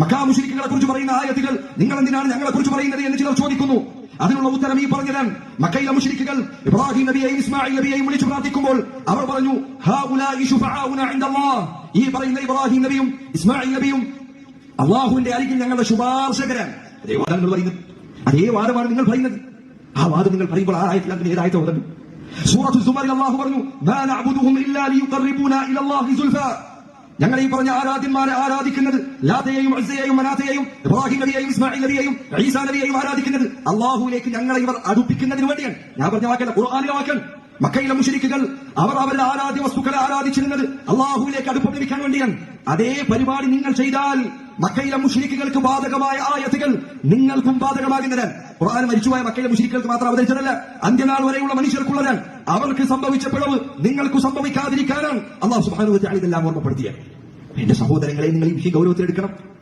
മക്കാ മുഷരിക്കുകളെ കുറിച്ച് പറയുന്ന ആയത്തുകൾ നിങ്ങൾ എന്തിനാണ് ഞങ്ങളെ കുറിച്ച് പറയുന്നത് എന്ന് ചിലർ ചോദിക്കുന്നു. അതിനുള്ള ഉത്തരം ഈ പറഞ്ഞുതരാൻ മക്കയിലെ മുഷിരിക്കുകൾ ഇബ്രാഹിം നബിയെയും ഇസ്മായിൽ നബിയെയും വിളിച്ചു പ്രാർത്ഥിക്കുമ്പോൾ അവർ പറഞ്ഞു. ഈ പറയുന്ന ഇബ്രാഹിം നബിയും ഇസ്മായിൽ നബിയും അള്ളാഹുവിന്റെ അരികിൽ ഞങ്ങളുടെ ശുപാർശകരാണ്. അതേ വാദം നിങ്ങൾ പറയുന്നത്. അതേ വാദമാണ് നിങ്ങൾ പറയുന്നത്. ആ വാദം നിങ്ങൾ പറയുമ്പോൾ ആ ആയത്തിൽ അതിന് ഏതായത് ഉടൻ സൂറത്തു സുമറിൽ അള്ളാഹു പറഞ്ഞു "മാ നഅ്ബുദുഹും ഇല്ലാ ലിയുഖർരിബൂനാ ഇലല്ലാഹി സുൽഫാ." ഞങ്ങൾ ഈ പറഞ്ഞ ആരാധ്യന്മാരെ ആരാധിക്കുന്നത് ലാതയെയും അസയെയും മനാഥയെയും ഇബ്രാഹിം നബിയെയും ഇസ്മായിൽ നബിയെയും ഈസാ നബിയെയും ആരാധിക്കുന്നത് അള്ളാഹുവിലേക്ക് ഞങ്ങളെ ഇവർ അടുപ്പിക്കുന്നതിന് വേണ്ടിയാണ്. ഞാൻ പറഞ്ഞ വാക്കല്ല ഖുർആാനിലെ വാക്കൽ മക്കയിലെ മുഷരിക്കുകൾ അവർ അവരുടെ ആരാധ്യ വസ്തുക്കളെ ആരാധിച്ചിരുന്നത് അള്ളാഹുവിലേക്ക് അടുപ്പം ലഭിക്കാൻ വേണ്ടിയാണ്. അതേ പരിപാടി നിങ്ങൾ ചെയ്താൽ മക്കയിലെ മുഷരിക്കുകൾക്ക് ബാധകമായ ആയത്തുകൾ നിങ്ങൾക്കും ബാധകമാകുന്നത്. ഖുർആൻ മരിച്ചുപോയ മക്കയിലെ മുഷരിക്കുകൾക്ക് മാത്രം അവതരിച്ചതല്ല. അന്ത്യനാൾ വരെയുള്ള മനുഷ്യർക്കുള്ളതാണ് അവർക്ക് സംഭവിച്ച പിഴവ് നിങ്ങൾക്ക് സംഭവിക്കാതിരിക്കാനാണ്. അള്ളാഹു സുബാനുവത്തെ ഇതെല്ലാം ഓർമ്മപ്പെടുത്തിയത്. എന്റെ സഹോദരങ്ങളെ നിങ്ങൾ ഈ വിഷയം ഗൗരവത്തിലെടുക്കണം.